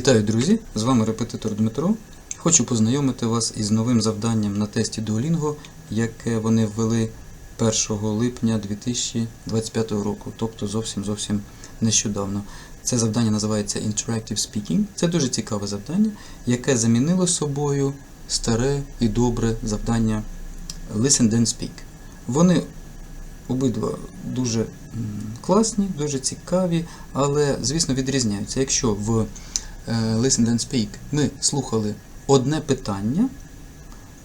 Вітаю, друзі! З вами репетитор Дмитро. Хочу познайомити вас із новим завданням на тесті Duolingo, яке вони ввели 1 липня 2025 року, тобто зовсім зовсім нещодавно. Це завдання називається Interactive Speaking. Це дуже цікаве завдання, яке замінило собою старе і добре завдання Listen then Speak. Вони обидва дуже класні, дуже цікаві, але, звісно, відрізняються. Якщо в Listen then Speak ми слухали одне питання,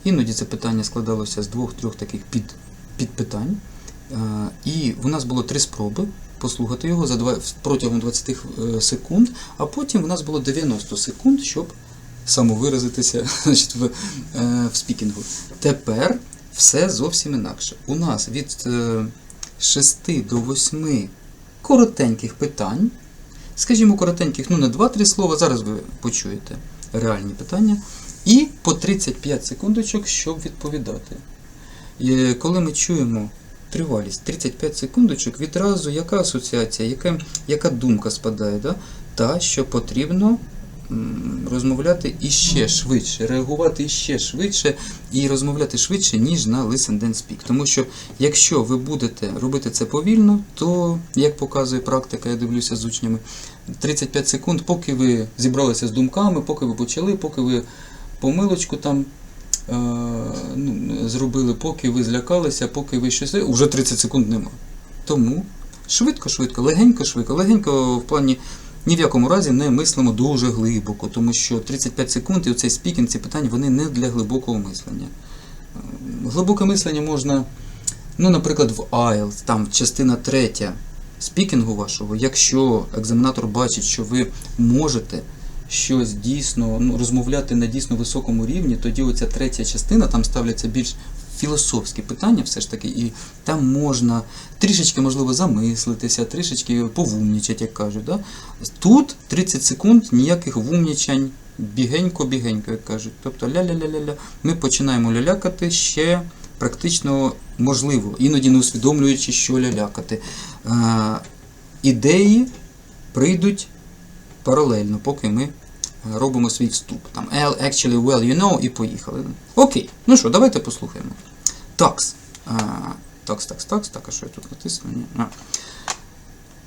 іноді це питання складалося з двох-трьох таких під, підпитань, е, і в нас було три спроби послухати його за два, протягом 20 е, секунд, а потім в нас було 90 секунд, щоб самовиразитися значить, в, е, в спікінгу. Тепер все зовсім інакше. У нас від е, 6 до 8 коротеньких питань, скажімо, коротеньких, ну не 2-3 слова, зараз ви почуєте реальні питання, і по 35 секундочок, щоб відповідати. І коли ми чуємо тривалість 35 секундочок, відразу яка асоціація, яка, яка думка спадає? Да? Та, що потрібно розмовляти іще швидше, реагувати іще швидше і розмовляти швидше, ніж на Listen Then Speak. Тому що якщо ви будете робити це повільно, то, як показує практика, я дивлюся з учнями, 35 секунд, поки ви зібралися з думками, поки ви почали, поки ви помилочку там е, ну, зробили, поки ви злякалися, поки ви щось. Уже 30 секунд нема. Тому швидко, швидко, легенько, швидко, легенько в плані. Ні в якому разі не мислимо дуже глибоко, тому що 35 секунд і оцей спікінг, ці питання, вони не для глибокого мислення. Е, Глибоке мислення можна, ну, наприклад, в IELTS, там частина третя спікінгу вашого, якщо екзаменатор бачить, що ви можете щось дійсно ну, розмовляти на дійсно високому рівні, тоді оця третя частина, там ставляться більш філософські питання, все ж таки, і там можна трішечки, можливо, замислитися, трішечки повумнічати, як кажуть. Да? Тут 30 секунд ніяких вумнічань, бігенько-бігенько, як кажуть. Тобто ля-ля-ля-ля-ля. Ми починаємо лялякати ще практично можливо, іноді не усвідомлюючи, що лялякати. Е, ідеї прийдуть паралельно, поки ми робимо свій вступ. Там "Well, actually, well, you know, і поїхали. Окей, ну що, давайте послухаємо. Такс. Такс, такс, такс, так, а що я тут натисну? А.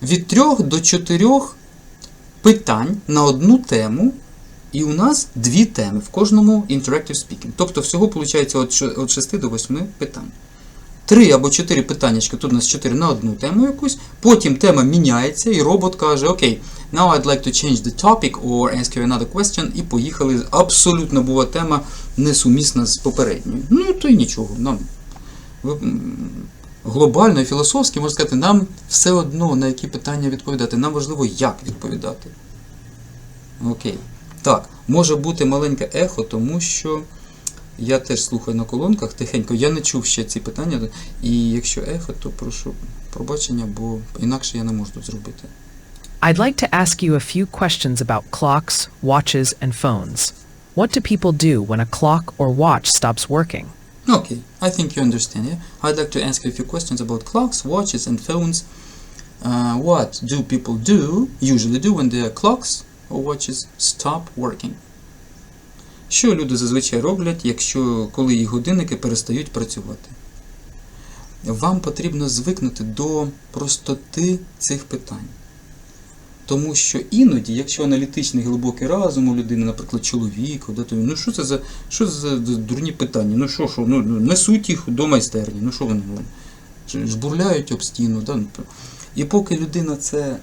Від трьох до чотирьох питань на одну тему. І у нас дві теми в кожному Interactive Speaking. Тобто всього виходить від 6 до 8 питань. Три або чотири питаннячка, тут у нас чотири на одну тему якусь, потім тема міняється, і робот каже, окей, now I'd like to change the topic or ask you another question, і поїхали. Абсолютно була тема несумісна з попередньою. Ну, то й нічого. Нам глобально і філософськи, можна сказати, нам все одно на які питання відповідати. Нам важливо, як відповідати. Окей. Так, може бути маленьке ехо, тому що я теж слухаю на колонках тихенько. Я не чув ще ці питання. І якщо ехо, то прошу пробачення, бо інакше я не можу тут зробити. I'd like to ask you a few questions about clocks, watches, and phones. What do people do when a clock or watch stops working? Okay, I think you understand. Yeah, I'd like to ask you a few questions about clocks, watches, and phones. Uh, what do people do usually do when their clocks or watches stop working? Що люди зазвичай роблять, якщо коли їх годинники перестають працювати? Вам потрібно звикнути до простоти цих питань. Тому що іноді, якщо аналітичний глибокий разум у людини, наприклад, чоловіка, да, то ну що це за що за дурні питання? Ну що, що, ну ну, несуть їх до майстерні, ну що вони жбурляють об стіну. Да? І поки людина це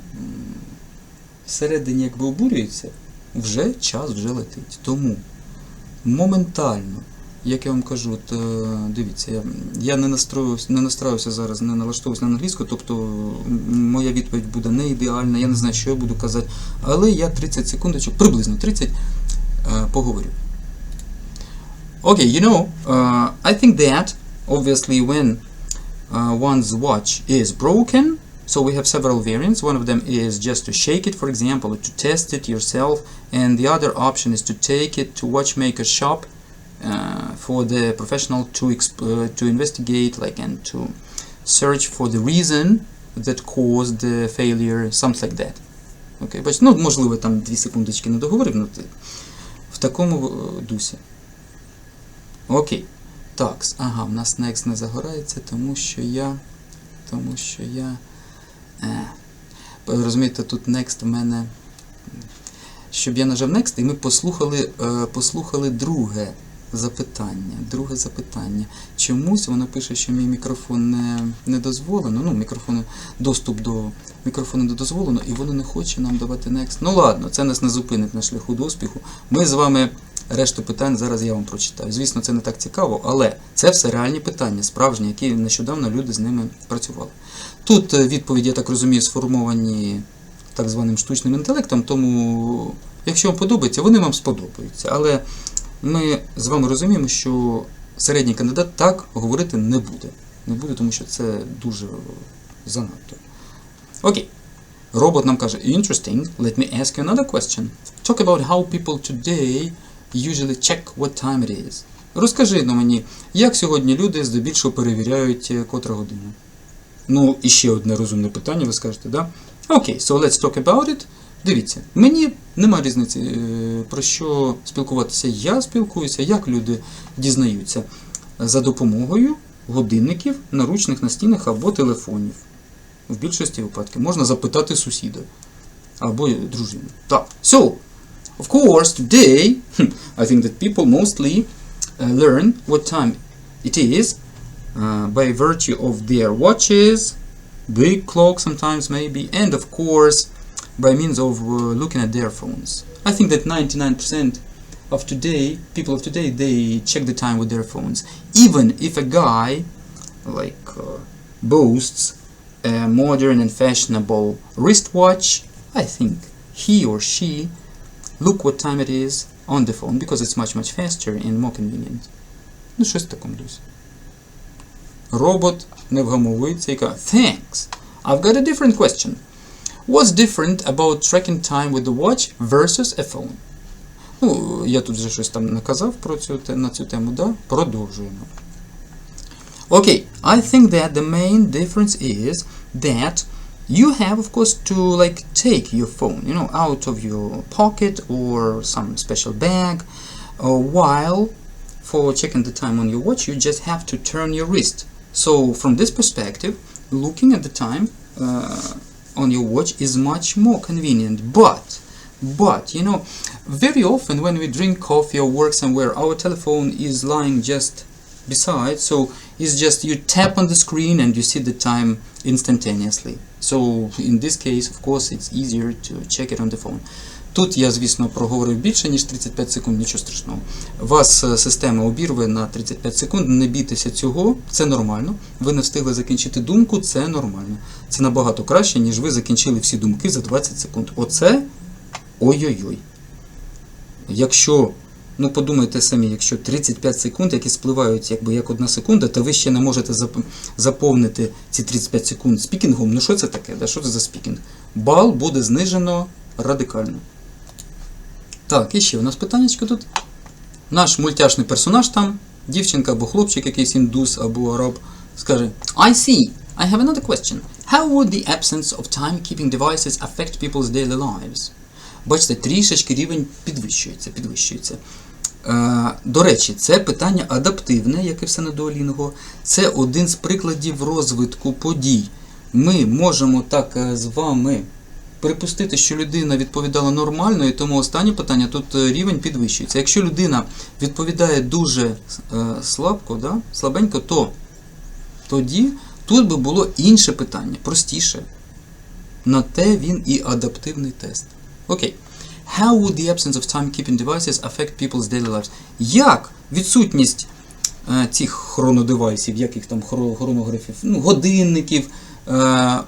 всередині якби обурюється, вже час вже летить. Тому моментально, як я вам кажу, от, е, дивіться, я, я не настроюся, не настраюся зараз, не налаштовуюся на англійську, тобто моя відповідь буде не ідеальна, я не знаю, що я буду казати, але я 30 секундочок, приблизно 30, е, поговорю. Okay, you know, uh, I think that obviously when uh, one's watch is broken, so we have several variants. One of them is just to shake it, for example, or to test it yourself, and the other option is to take it to watchmaker shop uh, for the professional to exp- uh, to investigate, like and to search for the reason that caused the failure, something like that. Окей, бачите, ну, можливо, там 2 секундочки не договорив, ну, ти- в такому е, дусі. Окей. Так, ага, в нас next не загорається, тому що я. Тому що я. Е, розумієте, тут next в мене. Щоб я нажав next, і ми послухали, е, послухали друге запитання. Друге запитання. Чомусь воно пише, що мій мікрофон не, не дозволено. Ну, мікрофон, доступ до мікрофону не дозволено, і воно не хоче нам давати next. Ну ладно, це нас не зупинить на шляху до успіху. Ми з вами решту питань зараз я вам прочитаю. Звісно, це не так цікаво, але це все реальні питання, справжні, які нещодавно люди з ними працювали. Тут е, відповіді, я так розумію, сформовані так званим штучним інтелектом, тому якщо вам подобається, вони вам сподобаються. Але ми з вами розуміємо, що середній кандидат так говорити не буде. Не буде, тому що це дуже занадто. Окей. Робот нам каже, interesting, let me ask you another question. Talk about how people today usually check what time it is. Розкажи на мені, як сьогодні люди здебільшого перевіряють, е, котра година? Ну, і ще одне розумне питання, ви скажете, да? Окей, so let's talk about it. Дивіться, мені немає різниці, е, про що спілкуватися. Я спілкуюся, як люди дізнаються за допомогою годинників, наручних настінних або телефонів. В більшості випадків можна запитати сусіда або дружину. Так, so, of course, today, I think that people mostly uh, learn what time it is uh, by virtue of their watches, big clock sometimes maybe, and of course by means of uh, looking at their phones. I think that 99% of today, people of today, they check the time with their phones. Even if a guy like uh, boasts a modern and fashionable wristwatch, I think he or she look what time it is on the phone because it's much much faster and more convenient. Ну, щось в такому дусі. Робот не вгамовується і каже, Thanks. I've got a different question. What's different about tracking time with the watch versus a phone? Ну, я тут вже щось там наказав про цю, те- на цю тему, да? Продовжуємо. Okay, I think that the main difference is that you have, of course, to like take your phone, you know, out of your pocket or some special bag, uh, while for checking the time on your watch, you just have to turn your wrist. So, from this perspective, looking at the time uh, on your watch is much more convenient. But, but you know, very often when we drink coffee or work somewhere, our telephone is lying just beside. So it's just you tap on the screen and you see the time instantaneously. So in this case, of course, it's easier to check it on the phone. Тут я, звісно, проговорив більше, ніж 35 секунд, нічого страшного. Вас е, система обірве на 35 секунд, не бійтеся цього, це нормально. Ви не встигли закінчити думку, це нормально. Це набагато краще, ніж ви закінчили всі думки за 20 секунд. Оце ой-ой-ой. Якщо, ну подумайте самі, якщо 35 секунд, які спливають якби як одна секунда, то ви ще не можете заповнити ці 35 секунд спікінгом. Ну що це таке? Да? Що це за спікінг? Бал буде знижено радикально. Так, і ще у нас питаннячко тут. Наш мультяшний персонаж там, дівчинка або хлопчик, якийсь індус або араб, скаже: I see. I have another question. How would the absence of timekeeping devices affect people's daily lives? Бачите, трішечки рівень підвищується, підвищується. Е, до речі, це питання адаптивне, як і все на Duolingo. Це один з прикладів розвитку подій. Ми можемо так е, з вами припустити, що людина відповідала нормально, і тому останнє питання тут е, рівень підвищується. Якщо людина відповідає дуже е, слабко, да, слабенько, то тоді тут би було інше питання, простіше. На те він і адаптивний тест. Окей. How would the absence of timekeeping devices affect people's daily lives? Як відсутність е, цих хронодевайсів, яких там хронографів, ну, годинників,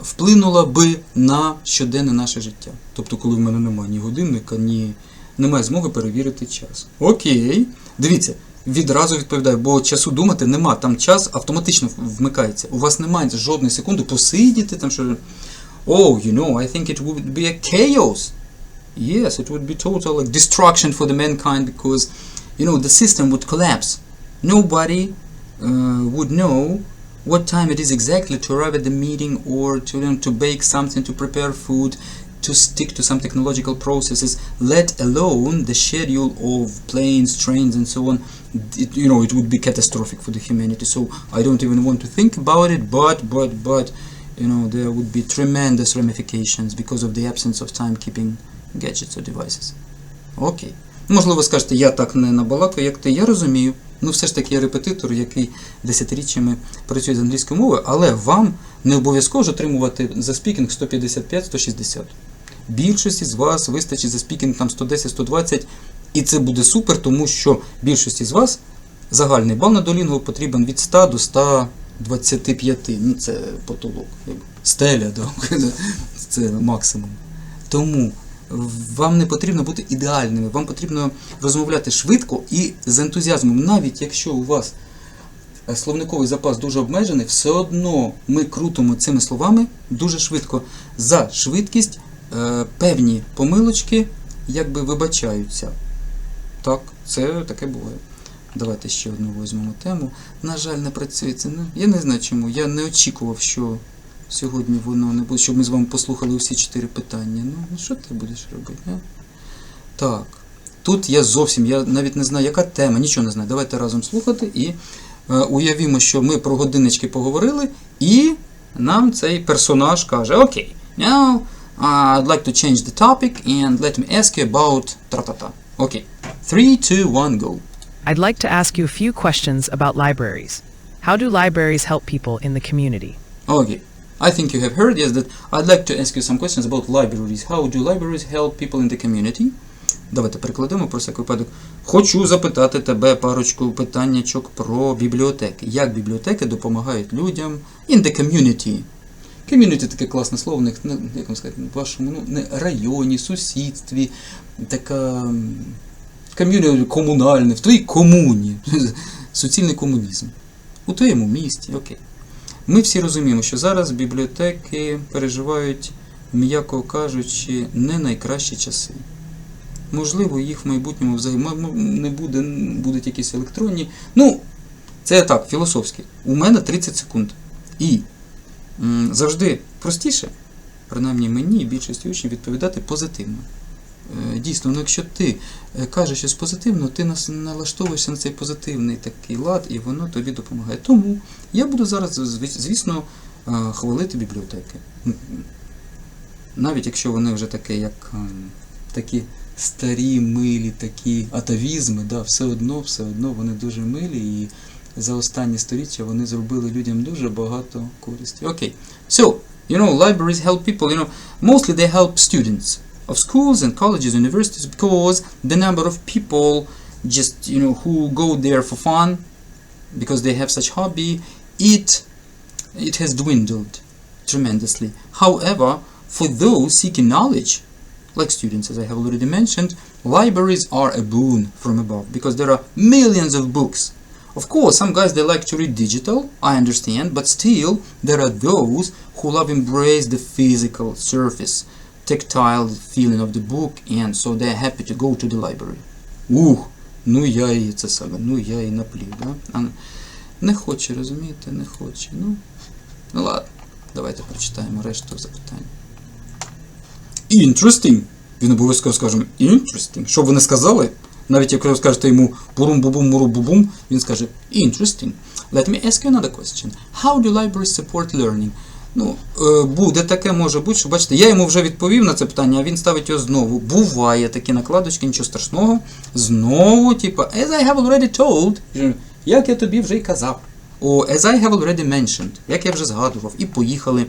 вплинула би на щоденне наше життя? Тобто, коли в мене немає ні годинника, ні немає змоги перевірити час. Окей. Дивіться, відразу відповідаю, бо часу думати нема. Там час автоматично вмикається. У вас немає жодної секунди посидіти там що. Oh, you know, I think it would be a chaos. Yes, it would be total like destruction for the mankind because, you know, the system would collapse. Nobody uh, would know what time it is exactly to arrive at the meeting or to you know, to bake something, to prepare food. to stick to some technological processes, let alone the schedule of planes, trains, and so on. It, you know, it would be catastrophic for the humanity. So I don't even want to think about it. But, but, but, you know, there would be tremendous ramifications because of the absence of timekeeping gadgets or devices. Окей. Можливо, скажете, я так не набалакаю, як ти. Я розумію. Ну, все ж таки я репетитор, який десятиріччями працює з англійською мовою, але вам не обов'язково ж отримувати за спікінг 155-160. Більшості з вас вистачить за спікінг там 110-120, і це буде супер, тому що більшості з вас загальний бал на долінгу потрібен від 100 до 125. Ну, це потолок. Стеля, це максимум. Тому вам не потрібно бути ідеальними, вам потрібно розмовляти швидко і з ентузіазмом. Навіть якщо у вас е, словниковий запас дуже обмежений, все одно ми крутимо цими словами дуже швидко. За швидкість е, певні помилочки якби вибачаються. Так, це таке буває. Давайте ще одну візьмемо тему. На жаль, не працює це. Ну, я не знаю чому. Я не очікував, що сьогодні воно не буде, щоб ми з вами послухали усі чотири питання. Ну, ну що ти будеш робити? А? Так. Тут я зовсім, я навіть не знаю, яка тема, нічого не знаю. Давайте разом слухати і е, уявімо, що ми про годиннички поговорили, і нам цей персонаж каже: Окей, now I'd like to change the topic and let me ask you about тра-та-та. Окей. 3, 2, 1, go. I'd like to ask you a few questions about libraries. How do libraries help people in the community? Okay. I think you have heard, yes, that I'd like to ask you some questions about libraries. How do libraries help people in the community? Давайте перекладемо про всяк випадок. Хочу запитати тебе парочку питаннячок про бібліотеки. Як бібліотеки допомагають людям in the community? Community таке класне слово, ну, як вам сказати, в вашому ну, не районі, сусідстві, така м, комунальне, в твоїй комуні. Суцільний комунізм. У твоєму місті, окей. Ми всі розуміємо, що зараз бібліотеки переживають, м'яко кажучи, не найкращі часи. Можливо, їх в майбутньому взагалі не буде, будуть якісь електронні. Ну, це так, філософськи. У мене 30 секунд. І завжди простіше, принаймні мені і більшості учнів, відповідати позитивно. Е, Дійсно, ну якщо ти е, кажеш щось позитивно, ти налаштовуєшся на цей позитивний такий лад, і воно тобі допомагає. Тому я буду зараз, звісно, е, хвалити бібліотеки. Навіть якщо вони вже таке, як такі старі, милі, такі атавізми, да, все одно, все одно вони дуже милі і за останні сторіччя вони зробили людям дуже багато користі. Окей. So, you know, libraries help people, you know, mostly they help students of schools and colleges, universities, because the number of people just, you know, who go there for fun, because they have such hobby, it, it has dwindled tremendously. However, for those seeking knowledge, like students, as I have already mentioned, libraries are a boon from above because there are millions of books. Of course, some guys they like to read digital, I understand, but still there are those who love embrace the physical surface, tactile feeling of the book, and so they're happy to go to the library. Ух, ну я і це саме, ну я і наплів, да? А не хоче, розумієте, не хоче. Ну, ну ладно, давайте прочитаємо решту запитань. Interesting. Він обов'язково скаже interesting. Що б ви не сказали, навіть якщо ви скажете йому бурум бубум муру бубум, він скаже interesting. Let me ask you another question. How do libraries support learning? Ну, е, буде таке, може бути, що бачите, я йому вже відповів на це питання, а він ставить його знову. Буває такі накладочки, нічого страшного. Знову, типу, as I have already told, як я тобі вже й казав. О, as I have already mentioned, як я вже згадував, і поїхали.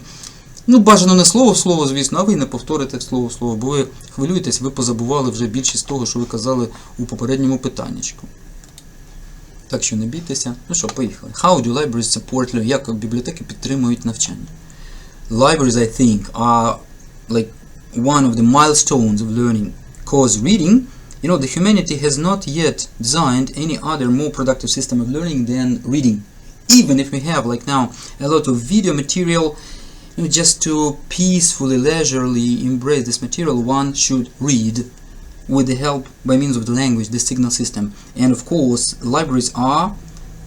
Ну, бажано не слово в слово, звісно, а ви не повторите слово в слово, бо ви хвилюєтесь, ви позабували вже більшість того, що ви казали у попередньому питаннячку. Так що не бійтеся. Ну що, поїхали. How do libraries support? Як бібліотеки підтримують навчання? Libraries, I think, are like one of the milestones of learning. Cause reading, you know, the humanity has not yet designed any other more productive system of learning than reading. Even if we have, like now, a lot of video material, you know, just to peacefully, leisurely embrace this material, one should read with the help by means of the language, the signal system. And of course, libraries are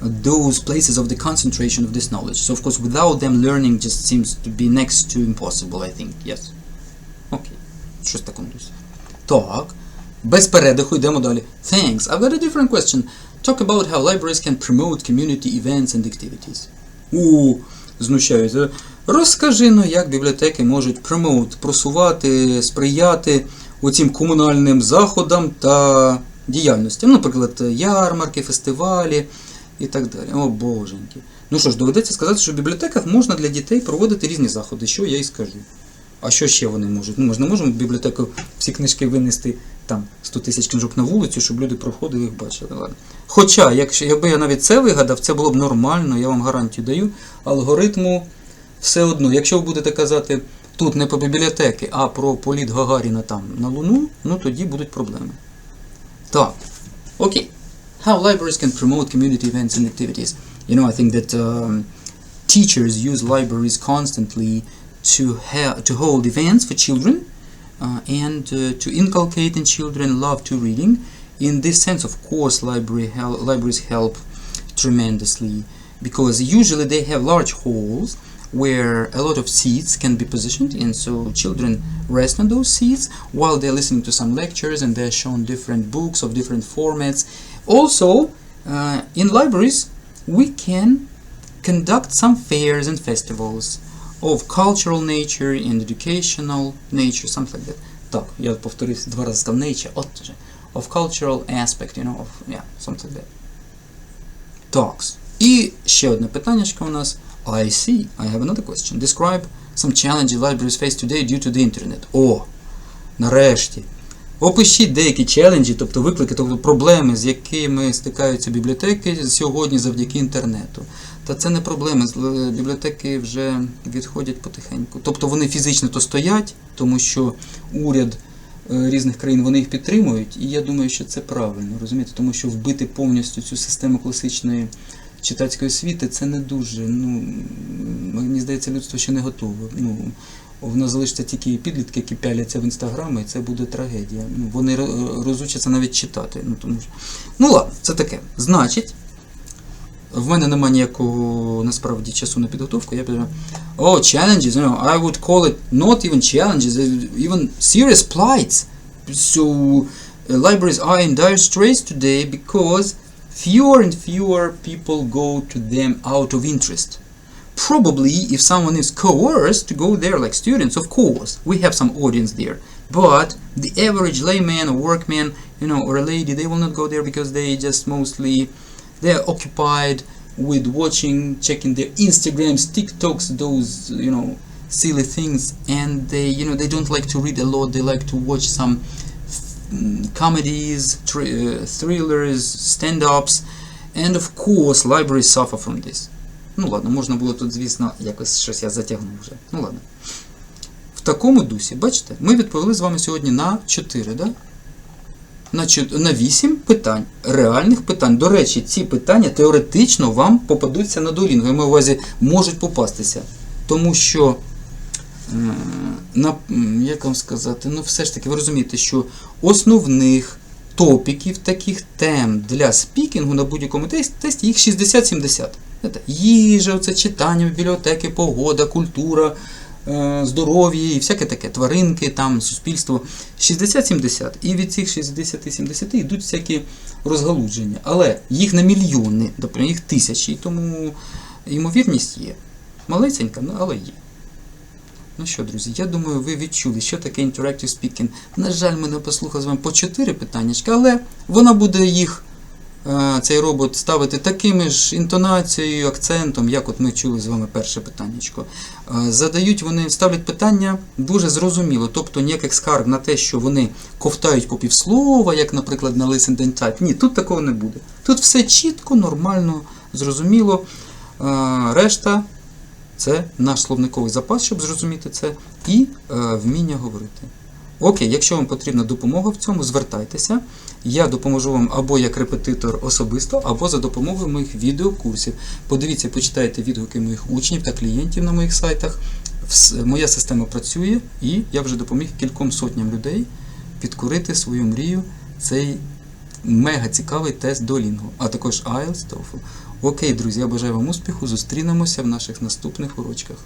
those places of the concentration of this knowledge. So of course, without them, learning just seems to be next to impossible, I think. Yes. Okay. Щось дусі. Так. Без передиху йдемо далі. Thanks. I've got a different question. Talk about how libraries can promote community events and activities. У, знущаюся. Розкажи ну, як бібліотеки можуть promote, просувати, сприяти оцім комунальним заходам та діяльностям. Наприклад, ярмарки, фестивалі і так далі. О, боженьки. Ну що ж, доведеться сказати, що в бібліотеках можна для дітей проводити різні заходи, що я і скажу. А що ще вони можуть? Ну, ми ж не можемо в бібліотеку всі книжки винести там 100 тисяч книжок на вулицю, щоб люди проходили їх бачили. Ладно. Хоча, якщо, якби я навіть це вигадав, це було б нормально, я вам гарантію даю. Алгоритму все одно, якщо ви будете казати тут не про бібліотеки, а про політ Гагаріна там на Луну, ну тоді будуть проблеми. Так, окей. How libraries can promote community events and activities. You know, I think that um, teachers use libraries constantly to to hold events for children uh, and uh, to inculcate in children love to reading. In this sense, of course, library hel- libraries help tremendously because usually they have large halls where a lot of seats can be positioned and so children rest on those seats while they're listening to some lectures and they're shown different books of different formats also uh, in libraries we can conduct some fairs and festivals of cultural nature and educational nature, something like that. Так, я повторюсь два рази сказав nature, от же. Of cultural aspect, you know, of, yeah, something like that. Так. І ще одне питаннячко у нас. I see. I have another question. Describe some challenges libraries face today due to the internet. О, нарешті. Опишіть деякі челенджі, тобто виклики, тобто проблеми, з якими стикаються бібліотеки сьогодні завдяки інтернету. Та це не проблеми. е, Бібліотеки вже відходять потихеньку. Тобто вони фізично то стоять, тому що уряд е, різних країн вони їх підтримують, і я думаю, що це правильно, розумієте, тому що вбити повністю цю систему класичної читацької освіти це не дуже. Ну мені здається, людство ще не готове. Ну в нас залишаться тільки підлітки, які пяляться в інстаграми, і це буде трагедія. Ну, вони розучаться навіть читати. Ну, тому що... ну ладно, це таке. Значить, в мене немає ніякого насправді часу на підготовку. Я піду. Oh, challenges, you know, I would call it not even challenges, even serious plights. So libraries are in dire straits today because fewer and fewer people go to them out of interest. Probably if someone is coerced to go there, like students, of course, we have some audience there. But the average layman or workman, you know, or a lady, they will not go there because they just mostly they're occupied with watching, checking their Instagrams, TikToks, those you know silly things, and they you know they don't like to read a lot. They like to watch some comedies, uh, thrillers, stand-ups, and of course libraries suffer from this. Ну ладно, можна було тут, звісно, якось щось я затягнув вже. Ну ладно. В такому дусі, бачите, ми відповіли з вами сьогодні на 4, да? на, 8 питань, реальних питань. До речі, ці питання теоретично вам попадуться на Duolingo. Я маю увазі, можуть попастися. Тому що, е, як вам сказати, ну все ж таки, ви розумієте, що основних топіків, таких тем для спікінгу на будь-якому тесті, їх 60-70. Їжа, це читання, бібліотеки, погода, культура, е, здоров'я і всяке таке, тваринки, там, суспільство. 60-70. І від цих 60-70 йдуть всякі розгалудження. Але їх на мільйони, тобто їх тисячі, тому ймовірність є. Малесенька, ну, але є. Ну що, друзі, я думаю, ви відчули, що таке Interactive Speaking. На жаль, ми не послухали з вами по 4 питаннячка, але вона буде їх, е, цей робот, ставити такими ж інтонацією, акцентом, як от ми чули з вами перше питаннячко. Е, Задають вони, ставлять питання дуже зрозуміло, тобто ніяких скарг на те, що вони ковтають по півслова, як, наприклад, на Listen and Type. Ні, тут такого не буде. Тут все чітко, нормально, зрозуміло. Е, Решта це наш словниковий запас, щоб зрозуміти це, і е, вміння говорити. Окей, якщо вам потрібна допомога в цьому, звертайтеся. Я допоможу вам або як репетитор особисто, або за допомогою моїх відеокурсів. Подивіться, почитайте відгуки моїх учнів та клієнтів на моїх сайтах. Моя система працює, і я вже допоміг кільком сотням людей підкорити свою мрію цей мега цікавий тест Duolingo, а також IELTS, TOEFL. Окей, друзі, я бажаю вам успіху. Зустрінемося в наших наступних урочках.